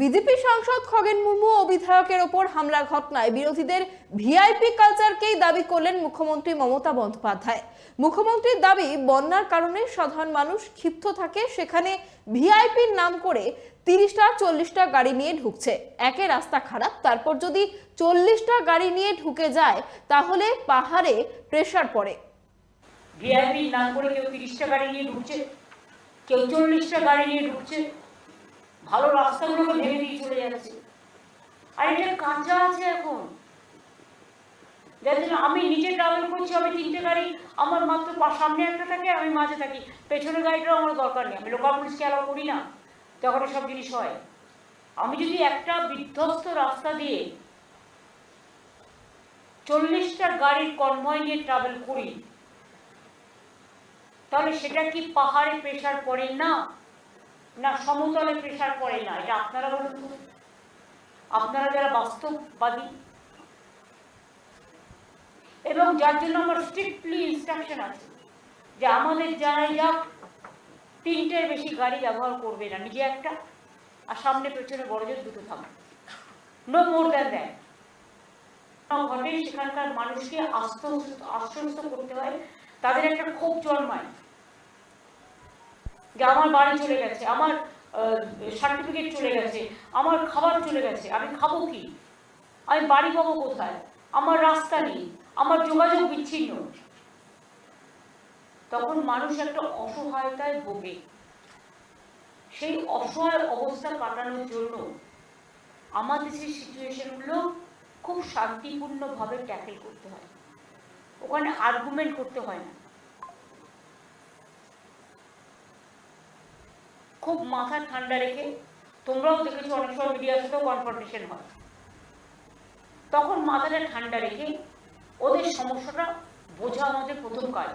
BJP সাংসদ খগেন মুর্মু ও বিধায়কের ওপর হামলার ঘটনায় বিরোধীদের ভিআইপি কালচারকেই দাবি করলেন মুখ্যমন্ত্রী মমতা বন্দ্যোপাধ্যায়। মুখ্যমন্ত্রীর দাবি, বন্যার কারণে সাধারণ মানুষ ক্ষিপ্ত থাকে, সেখানে ভিআইপির নাম করে তিরিশটা, চল্লিশটা গাড়ি নিয়ে ঢুকছে। একে রাস্তা খারাপ, তারপর যদি চল্লিশটা গাড়ি নিয়ে ঢুকে যায়, তাহলে পাহাড়ে প্রেসার পড়ে। ভিআইপি নাম করে কেউ তিরিশটা গাড়ি নিয়ে ঢুকছে, কেউ চল্লিশটা গাড়ি নিয়ে ঢুকছে ভালো রাস্তাগুলোকে ভেঙে দিয়ে চলে যাচ্ছে। আর এটা কাঁচা আছে এখন। যার আমি নিজে ট্রাভেল করছি, আমি তিনটে গাড়ি, আমার মাত্র সামনে একটা থাকে, আমি মাঝে থাকি। পেছনের গাড়িটাও আমার দরকার নেই, আমি লোকাল পুলিশকে অ্যালাউ করি না তখন সব জিনিস হয়। আমি যদি একটা বিধ্বস্ত রাস্তা দিয়ে চল্লিশটা গাড়ির কনভয় নিয়ে ট্রাভেল করি, তাহলে সেটা কি পাহাড়ে প্রেশার পড়ে না? না, সমতলে প্রেশার পড়ে না, এটা আপনারা বলুন। আপনারা যারা বাস্তববাদী, এবং যার জন্য আমার স্ট্রিক্টলি ইনস্ট্রাকশন আছে, যে আমাদের জানাই যাক, তিনটের বেশি গাড়ি ব্যবহার করবে না, নিজে একটা, আর সামনে, পেছনে বড় জোর দুটো থাকবে নো মোর দ্যান দ্যাট ঘটে সেখানকার মানুষকে আস্ত আশ্বস্ত করতে হয়, তাদের একটা ক্ষোভ জন্মায়। যে আমার বাড়ি চলে গেছে, আমার সার্টিফিকেট চলে গেছে, আমার খাবার চলে গেছে, আমি খাব কি? আমি বাড়ি পাবো কোথায়? আমার রাস্তা নেই, আমার যোগাযোগ বিচ্ছিন্ন। তখন মানুষ একটা অসহায়তায় ভোগে। সেই অসহায় অবস্থা কাটানোর জন্য আমাদের সেই সিচুয়েশনগুলো খুব শান্তিপূর্ণভাবে ট্যাকেল করতে হয়। ওখানে আর্গুমেন্ট করতে হয় না। খুব মাথা ঠান্ডা রেখে তোমরাও দেখেছ অনেক সময় মিডিয়ার সাথেও কনফ্রন্টেশন হয়। তখন মাথাটা ঠান্ডা রেখে ওদের সমস্যাটা বোঝা আমাদের প্রথম কাজ।